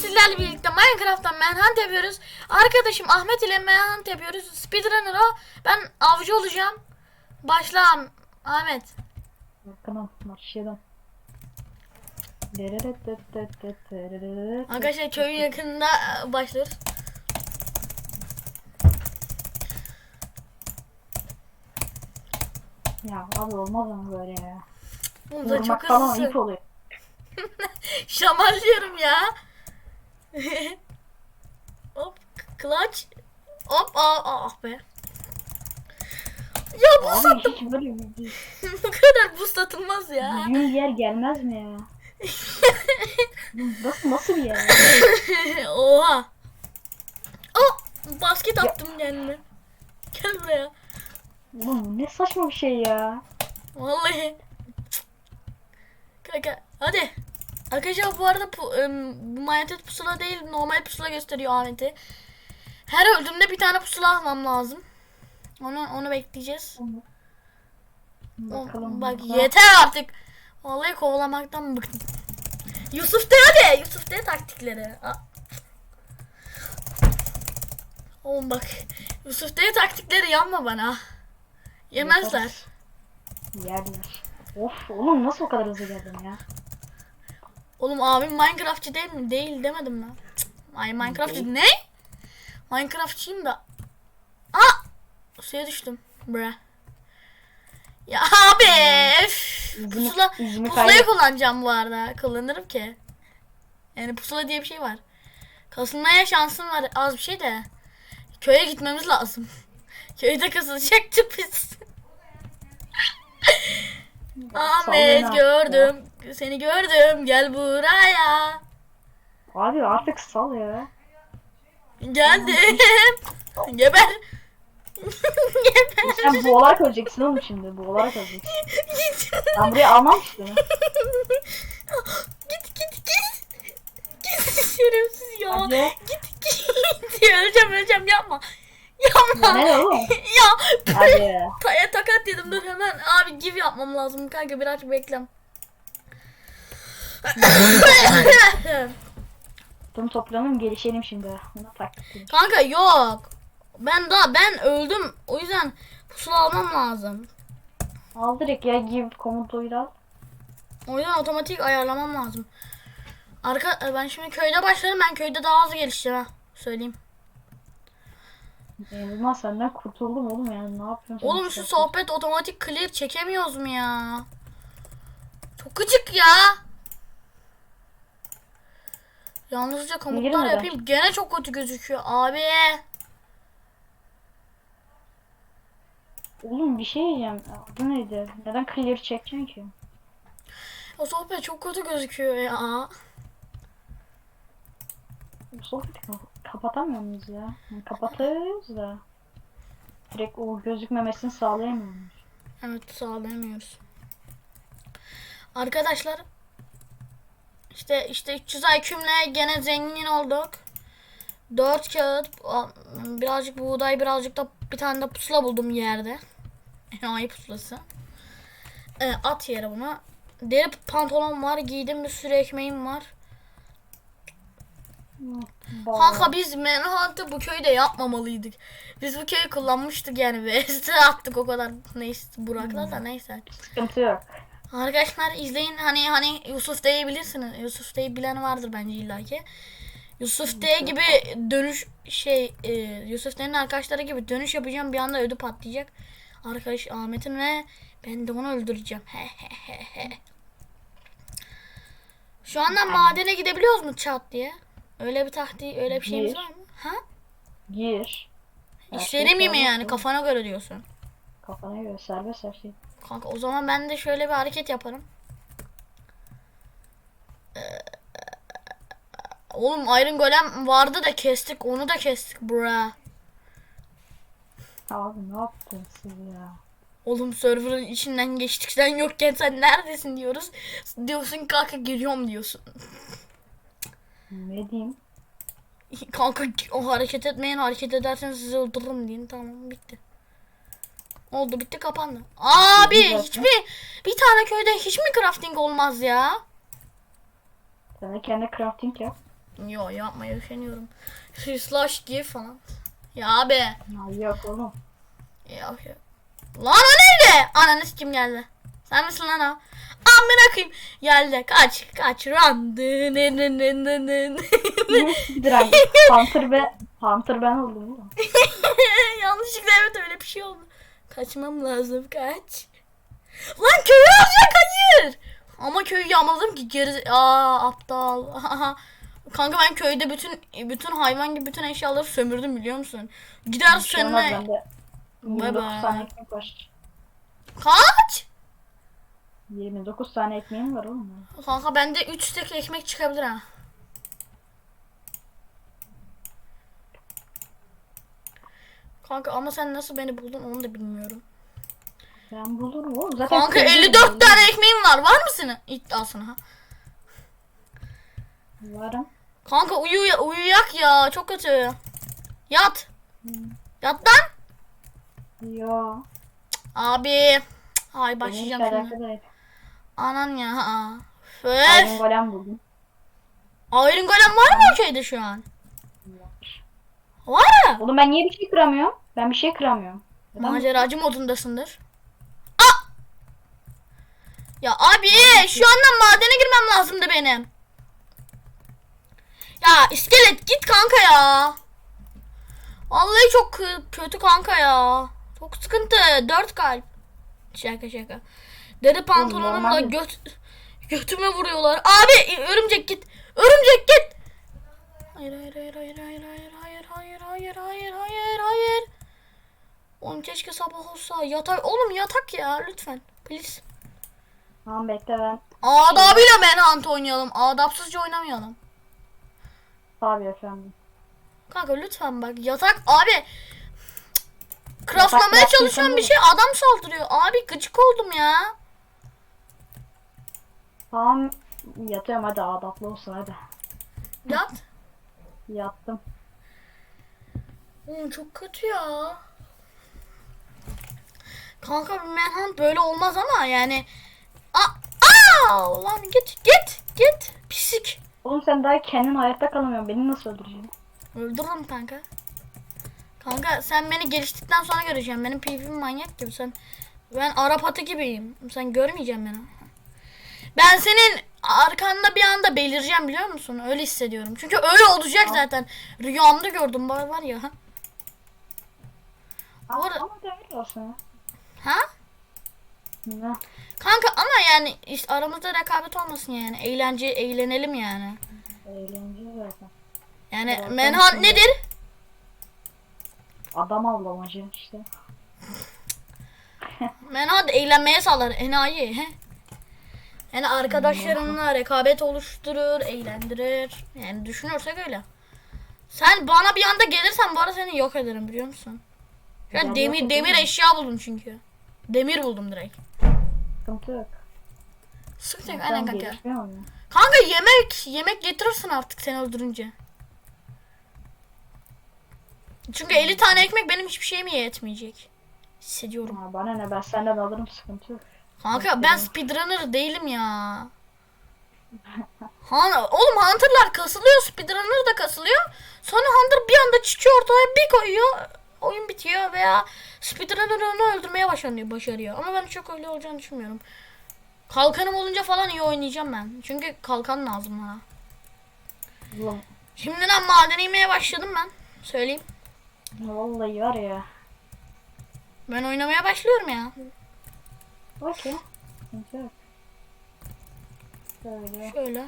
sizlerle birlikte Minecraft'tan Manhunt yapıyoruz. Arkadaşım Ahmet ile Manhunt yapıyoruz. Speedrunner o. Ben avcı olacağım. Başla Ah- Ahmet. Tamam başlayalım. Arkadaşlar köyün yakınında e, başlıyoruz. Ya abi olmaz ama böyle ya. Bunu da çok hızlı. oluyor. Şamarlıyorum ya. Hop clutch. Hop ah, ah be. Ya bu Abi hiç böyle bir bu kadar boost atılmaz ya. düzgün bir yer gelmez mi ya? Bu Nasıl nasıl bir yer? ya? Oha. Oh, basket attım kendime. Gel buraya. Oğlum ne saçma bir şey ya. Vallahi. Kanka hadi. Arkadaşlar bu arada ım, bu manyetet pusula değil normal pusula gösteriyor Ahmet'i. Her öldüğümde bir tane pusula almam lazım. Onu onu bekleyeceğiz. O- Bakalım. bak burada. yeter artık. Vallahi kovalamaktan bıktım. Yusuf de hadi. Yusuf de taktikleri. Aa. Oğlum bak. Yusuf de taktikleri yanma bana. Yemezler. Yerler. Of oğlum nasıl o kadar hızlı geldin ya? Oğlum abim Minecraftçı değil mi? Değil demedim mi? Ay Minecraftçı ne? Minecraftçıyım da. Aa! Suya düştüm. Bre. Ya abi. Pusula, pusulayı kullanacağım bu arada. Kullanırım ki. Yani pusula diye bir şey var. Kasılmaya şansım var az bir şey de. Köye gitmemiz lazım. Köyde kasılacaktı biz. Ahmet gördüm. Seni gördüm. Gel buraya. Abi artık sal ya. Geldim. Geber. Geber. Sen boğularak öleceksin oğlum şimdi. Boğularak öleceksin. Ben buraya almam işte. Git git git. Git şerefsiz ya. Hadi. Git git. öleceğim öleceğim yapma. Yapma. Ne oğlum? ya. Hadi. Taya takat dedim dur hemen. Abi give yapmam lazım kanka biraz beklem. Bunu toplayalım gelişelim şimdi. Buna taktik. kanka yok. Ben daha ben öldüm. O yüzden pusula almam lazım. Al direkt ya da al. O yüzden otomatik ayarlamam lazım. Arka e, ben şimdi köyde başlarım. Ben köyde daha hızlı gelişeceğim ha. Söyleyeyim. Elma senden kurtuldum oğlum yani ne yapıyorsun? Oğlum şu sohbet otomatik clear çekemiyoruz mu ya? Çok gıcık ya. Yalnızca komutlar yapayım. Gene çok kötü gözüküyor abi. Oğlum bir şey diyeceğim. Adı neydi? Neden clear çekeceksin ki? O sohbet çok kötü gözüküyor ya. Bu sohbeti kap- kapatamıyor muyuz ya? Yani kapatıyoruz da. Direkt o gözükmemesini sağlayamıyoruz. Evet sağlayamıyoruz. Arkadaşlar işte işte 300 IQ'mle gene zengin olduk. 4 kağıt birazcık buğday birazcık da bir tane de pusula buldum yerde. Enayi pusulası. Ee, at yere bunu. Deri pantolon var giydim bir sürü ekmeğim var. Kanka biz Manhunt'ı bu köyde yapmamalıydık. Biz bu köyü kullanmıştık yani ve attık o kadar neyse Burak'la da neyse. Sıkıntı yok. Arkadaşlar izleyin hani hani Yusuf D'yi bilirsiniz. Yusuf D'yi bilen vardır bence illaki. Yusuf D gibi dönüş şey e, Yusuf D'nin arkadaşları gibi dönüş yapacağım bir anda ödü patlayacak. Arkadaş Ahmet'in ve ben de onu öldüreceğim. He he he he. Şu anda madene gidebiliyoruz mu çat diye? Öyle bir taktiği öyle bir şeyimiz Gir. var mı? Ha? Gir. Şey İşlerim mi yani kafana göre diyorsun. Kafana göre serbest her şey. Kanka o zaman ben de şöyle bir hareket yaparım. Oğlum Iron Golem vardı da kestik. Onu da kestik bra. Abi ne yaptın siz ya? Oğlum server'ın içinden geçtik sen yokken sen neredesin diyoruz. Diyorsun kanka geliyorum diyorsun. Ne diyeyim? Kanka o hareket etmeyin hareket edersen sizi öldürürüm deyin tamam bitti. Oldu bitti kapandı. Abi hiç mi bir tane köyde hiç mi crafting olmaz ya? Sen de kendi crafting yap. Yo yapmaya üşeniyorum. Slash give falan. Ya abi. Ya yok oğlum. Ya, ya. Lan o neydi? Ananı kim geldi? Sen misin lan o? Amına koyayım. Geldi. Kaç. Kaç. Run. Hunter ben, Hunter ben oldum. Yanlışlıkla evet öyle bir şey oldu. Kaçmam lazım. Kaç. Lan köyü alacak hayır. Ama köyü yağmaladım ki geri... Aa aptal. Kanka ben köyde bütün bütün hayvan gibi bütün eşyaları sömürdüm biliyor musun? Gider şey bende. Bay 29 bay. Kaç? 29 tane ekmeğim var oğlum. Kanka bende 3 tek ekmek çıkabilir ha. Kanka ama sen nasıl beni buldun onu da bilmiyorum. Ben bulurum oğlum. Zaten Kanka köyde 54 bulurum. tane ekmeğim var. Var mısın iddiasına ha? Varım. Kanka uyu uyuyak ya çok kötü. Yat. Yat lan. Yo. Abi. Ay başlayacağım şimdi. Anan ya. ha. Iron Öf. Golem buldum. Iron Golem var mı o köyde şu an? Var mı? Oğlum ben niye bir şey kıramıyorum? Ben bir şey kıramıyorum. Neden? Maceracı modundasındır. Aa! Ya abi şu anda madene girmem lazımdı benim. Ya iskelet git kanka ya. Vallahi çok kötü kanka ya. Çok sıkıntı. Dört kalp. Şaka şaka. Deri pantolonumla göt götüme vuruyorlar. Abi örümcek git. Örümcek git. Hayır hayır hayır hayır hayır hayır hayır hayır hayır hayır. Oğlum keşke sabah olsa yatak. Oğlum yatak ya lütfen. Please. Tamam bekle ben. Adabıyla Manhunt oynayalım. Adapsızca oynamayalım. Tabii efendim. Kanka lütfen bak yatak abi. Craftlamaya Yatak çalışan bir şey adam saldırıyor. Abi gıcık oldum ya. Tamam yatıyorum hadi adaplı olsun hadi. Yat. Yattım. Oğlum çok kötü ya. Kanka bir Manhunt böyle olmaz ama yani. Aa, aa lan git git git pisik. Oğlum sen daha kendin hayatta kalamıyorsun. Beni nasıl öldüreceksin? Öldürürüm kanka. Kanka sen beni geliştikten sonra göreceksin. Benim PvP'm manyak gibi sen. Ben Arap atı gibiyim. Sen görmeyeceksin beni. Ben senin arkanda bir anda belireceğim biliyor musun? Öyle hissediyorum. Çünkü öyle olacak zaten. Rüyamda gördüm var var ya. Ama, arada- ama olsun. Ha? Ne? Kanka ama yani işte aramızda rekabet olmasın yani. Eğlence eğlenelim yani. Eğlence zaten. Yani Manhunt ben- nedir? Adam avlamacı işte. Manhunt eğlenmeye sağlar enayi. He? Yani arkadaşlarınla rekabet oluşturur, eğlendirir. Yani düşünürsek öyle. Sen bana bir anda gelirsen bu arada seni yok ederim biliyor musun? Ben demir demir eşya buldum çünkü. Demir buldum direkt. Sıkıntı yok. Sıkıntı yok aynen kanka. Kanka yemek yemek getirirsin artık seni öldürünce. Çünkü 50 tane ekmek benim hiçbir şeyime yetmeyecek. Hissediyorum. Ha, bana ne ben senden alırım sıkıntı yok. Kanka ben speedrunner değilim ya. Han oğlum Hunter'lar kasılıyor, speedrunner da kasılıyor. Sonra Hunter bir anda çıkıyor ortaya bir koyuyor. Oyun bitiyor veya speedrunner onu öldürmeye başarıyor, başarıyor. Ama ben çok öyle olacağını düşünmüyorum. Kalkanım olunca falan iyi oynayacağım ben. Çünkü kalkan lazım bana. Oğlum Şimdiden madene inmeye başladım ben. Söyleyeyim. vallahi var ya. Ben oynamaya başlıyorum ya. Okey. Böyle. Şöyle.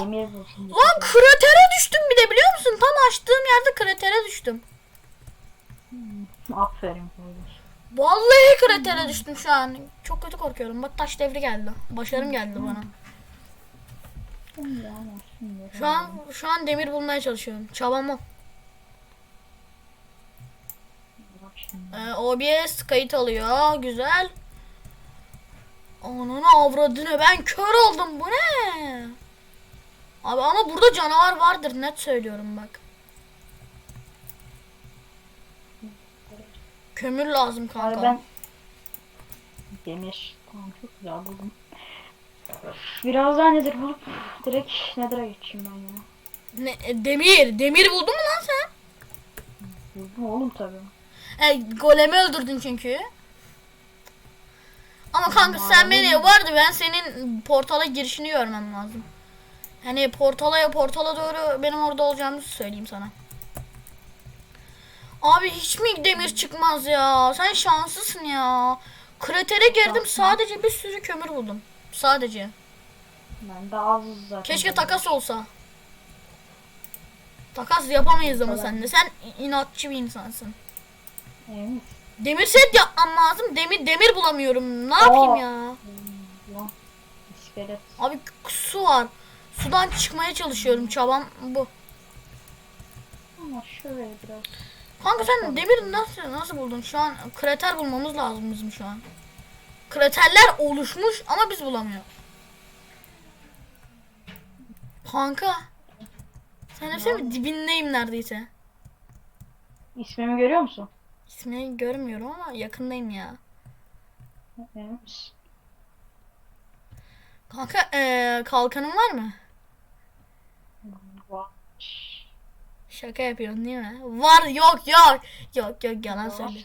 Demir bulsun. Lan kratere düştüm bir de biliyor musun? Tam açtığım yerde kratere düştüm. Aferin kardeş. Vallahi kratere düştüm şu an. Çok kötü korkuyorum. Bak taş devri geldi. Başarım geldi bana. Şu an şu an demir bulmaya çalışıyorum. Çabam o. Ee, OBS kayıt alıyor. Güzel. Ananı avradını ben kör oldum. Bu ne? Abi ama burada canavar vardır net söylüyorum bak. Kömür lazım kanka. Abi ben demir. Tamam çok güzel buldum. Biraz daha nedir bulup direkt Nether'a geçeyim ben ya. Ne, e, demir. Demir buldun mu lan sen? Buldum oğlum tabii. E, golemi öldürdün çünkü. Ama kanka sen beni vardı ben senin portala girişini görmem lazım. Hani portala portala doğru benim orada olacağımı söyleyeyim sana. Abi hiç mi demir çıkmaz ya? Sen şanslısın ya. Kratere girdim sadece bir sürü kömür buldum. Sadece. Ben de az zaten. Keşke takas olsa. Takas yapamayız ama Tamam. seninle. Sen inatçı bir insansın. Evet. Demir set yapmam lazım. Demir demir bulamıyorum. Ne yapayım ya? Lan. İskelet. Abi su var. Sudan çıkmaya çalışıyorum. Çabam bu. Ama şöyle biraz. Kanka sen demiri nasıl nasıl buldun? Şu an krater bulmamız lazım bizim şu an. Kraterler oluşmuş ama biz bulamıyoruz. Kanka. Sen hepsi mi dibindeyim neredeyse. İsmimi görüyor musun? İsmini görmüyorum ama yakındayım ya. Evet. Kanka eee kalkanın var mı? Var. Şaka yapıyorsun değil mi? Var yok yok. Yok yok yalan Var. söyle.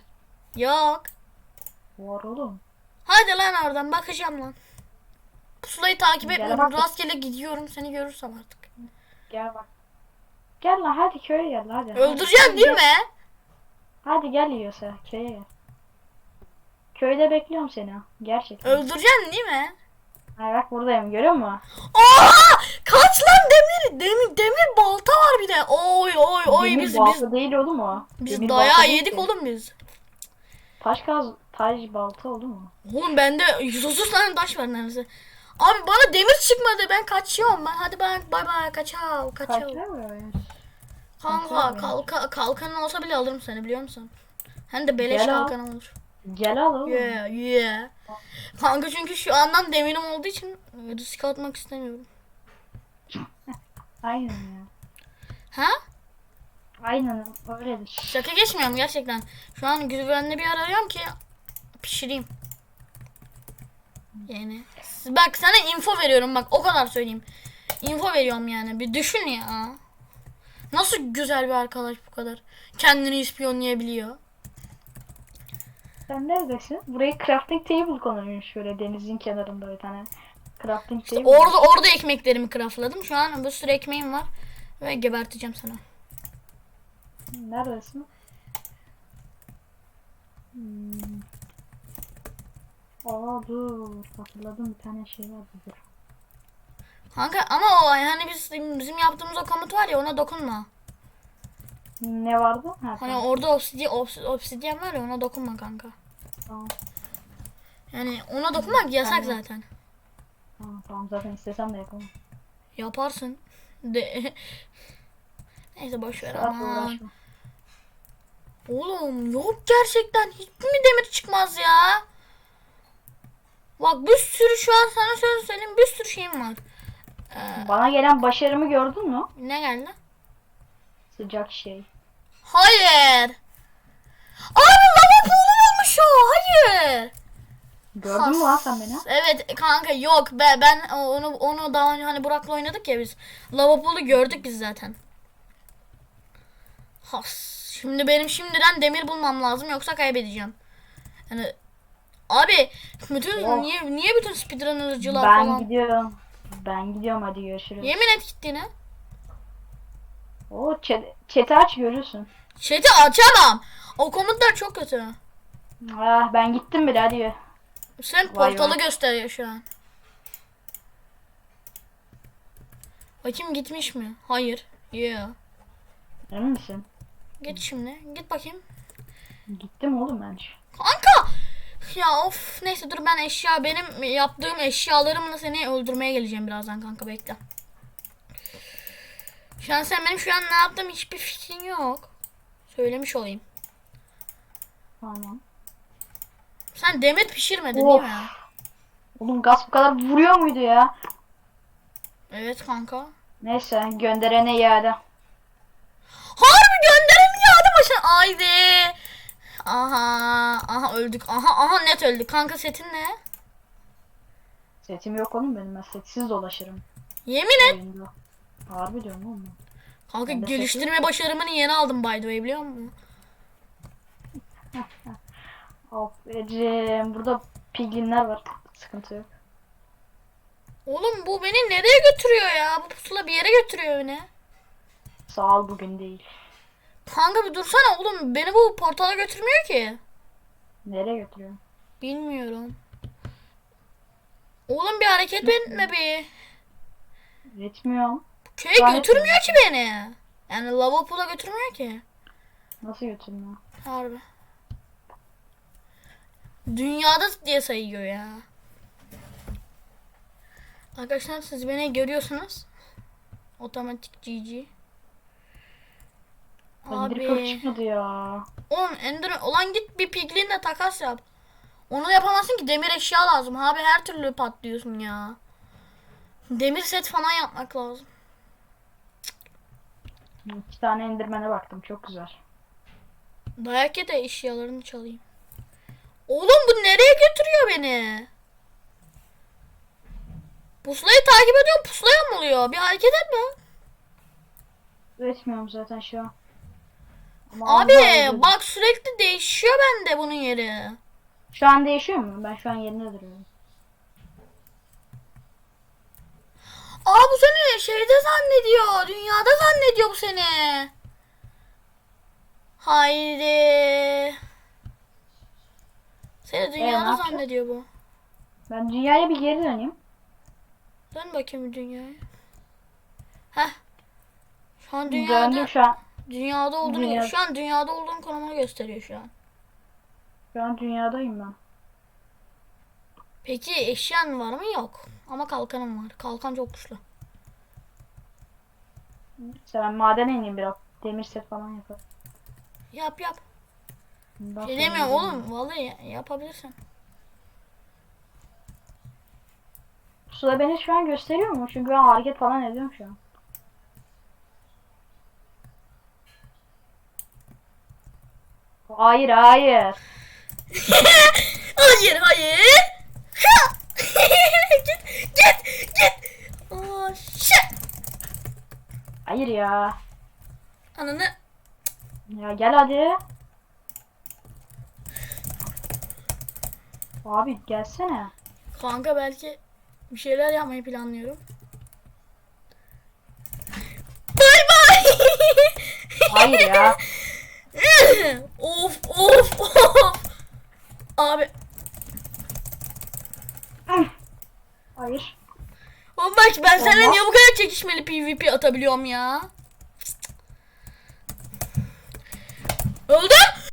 Yok. Var oğlum. Hadi lan oradan bakacağım lan. Pusulayı takip Gel etmiyorum. bak. Rastgele gidiyorum seni görürsem artık. Gel bak. Gel lan hadi köye gel hadi. Öldüreceğim değil mi? Hadi gel yiyorsa köye gel. Köyde bekliyorum seni. Gerçekten. Öldüreceğim değil mi? Ay bak buradayım görüyor musun? Aa! Kaç lan demir demir demir balta var bir de. Oy oy oy Demir biz biz balta değil oğlum o. biz Demir dayağı balta değil yedik ki. oğlum biz. Taş kaz, taş balta oldu mu? Oğlum bende 130 tane taş var neredeyse. Abi bana demir çıkmadı ben kaçıyorum ben. Hadi ben bay bay kaçav Kaç kaçav. mı? Kanka Kaçav kalka, kalkanın olsa bile alırım seni biliyor musun? Hem de beleş Gel al. kalkanım olur. Gel al oğlum. Yeah yeah. Kanka çünkü şu andan demirim olduğu için risk atmak istemiyorum. Aynen ya. Ha? Aynen öyledir. Şaka geçmiyorum gerçekten. Şu an güvenli bir yer arıyorum ki pişireyim. Yani bak sana info veriyorum bak o kadar söyleyeyim. Info veriyorum yani bir düşün ya. Nasıl güzel bir arkadaş bu kadar. Kendini ispiyonlayabiliyor. Sen neredesin? Burayı crafting table konulmuş şöyle denizin kenarında bir tane. Crafting İşte table. orada orada ekmeklerimi craftladım. Şu an bir sürü ekmeğim var. Ve geberteceğim sana. Neredesin? Hmm. Aa dur. Hatırladım bir tane şey vardı dur. Kanka ama o yani biz, bizim yaptığımız o komut var ya ona dokunma. Ne vardı? Ha, Hani orada obsidyen, obsidyen var ya ona dokunma kanka. Tamam. Yani ona dokunmak yasak Tamam. zaten. Tamam, tamam zaten istesem de yapamam. Yaparsın. De Neyse boş ver uğraşma. Oğlum yok gerçekten hiç mi demir çıkmaz ya? Bak bir sürü şu an sana söz söyleyeyim bir sürü şeyim var. Ee, Bana gelen başarımı gördün mü? ne geldi? Sıcak şey. Hayır. Abi lava pool'u bulmuş o. Hayır. Gördün mü lan sen beni? Evet kanka yok ben, ben onu onu daha önce hani Burak'la oynadık ya biz. Lava pool'u gördük biz zaten. Has. Şimdi benim şimdiden demir bulmam lazım yoksa kaybedeceğim. Yani abi bütün Oh. niye niye bütün speedrunner'cılar Ben falan gidiyorum. Ben gidiyorum hadi görüşürüz. yemin et gittiğine. O chat'i aç görürsün. Chat'i açamam. O komutlar çok kötü. Ah ben gittim bile hadi. Sen Vay portalı vay. gösteriyor şu an. Bakayım gitmiş mi? Hayır. Yeah. Emin misin? Git şimdi. Git bakayım. Gittim oğlum ben. Kanka! Ya of neyse dur ben eşya benim yaptığım eşyalarımla seni öldürmeye geleceğim birazdan kanka bekle. Şu an sen benim şu an ne yaptığım hiçbir fikrin yok. Söylemiş olayım. Tamam. Sen demir pişirmedin Of. değil mi? Oğlum gaz bu kadar vuruyor muydu ya? Evet kanka. Neyse gönderene iade. Harbi gönderelim ya hadi başına. Haydi. Aha. Aha öldük. Aha aha net öldük. Kanka setin ne? Setim yok oğlum benim. Ben setsiz dolaşırım. Yemin et. Oyunda. Harbi diyorum oğlum. Kanka Ben geliştirme başarımını yeni aldım by the way biliyor musun? Aferin. Burada piglinler var. Sıkıntı yok. Oğlum bu beni nereye götürüyor ya? Bu pusula bir yere götürüyor beni. Sağ ol bugün değil. Kanka bir dursana oğlum beni bu portala götürmüyor ki. Nereye götürüyor? Bilmiyorum. Oğlum bir hareket etme bir. Etmiyorum. Köye Gayet götürmüyor ki beni. Yani lava pool'a götürmüyor ki. Nasıl götürmüyor? Harbi. Dünyada diye sayıyor ya. Arkadaşlar siz beni görüyorsunuz. Otomatik GG. Abi. çıkmadı ya. Oğlum Ender olan git bir piglinle takas yap. Onu yapamazsın ki demir eşya lazım. Abi her türlü patlıyorsun ya. Demir set falan yapmak lazım. İki tane Enderman'e baktım. Çok güzel. Dayak ye de eşyalarını çalayım. Oğlum bu nereye götürüyor beni? Pusulayı takip ediyorum pusulaya mı oluyor? Bir hareket etme. Etmiyorum zaten şu an. Ama Abi bak sürekli değişiyor bende bunun yeri. Şu an değişiyor mu? Ben şu an yerinde duruyorum. Aa bu seni şeyde zannediyor. Dünyada zannediyor bu seni. Haydi. Seni dünyada yapacağız? zannediyor bu. Ben dünyaya bir geri döneyim. Dön bakayım dünyaya. Heh. Şu an dünyada, Döndüm şu an. dünyada olduğunu Dünya- şu an dünyada olduğun konumunu gösteriyor şu an. Şu an dünyadayım ben. Peki eşyan var mı? Yok. Ama kalkanım var. Kalkan çok güçlü. İşte ben madene ineyim biraz. Demir set falan yaparım. Yap yap. Bundan Şey demiyorum oğlum. Vallahi yapabilirsin. Suda beni şu an gösteriyor mu? Çünkü ben hareket falan ediyorum şu an. Hayır hayır. hayır hayır. Ha! git git git. Oh shit. Hayır ya. Ananı. Ya gel hadi. Abi gelsene. Kanka belki bir şeyler yapmayı planlıyorum. Bay bay. Hayır ya. of of of. Abi Hayır. oğlum bak ben seninle Olmaz. niye bu kadar çekişmeli PvP atabiliyorum ya? Öldüm.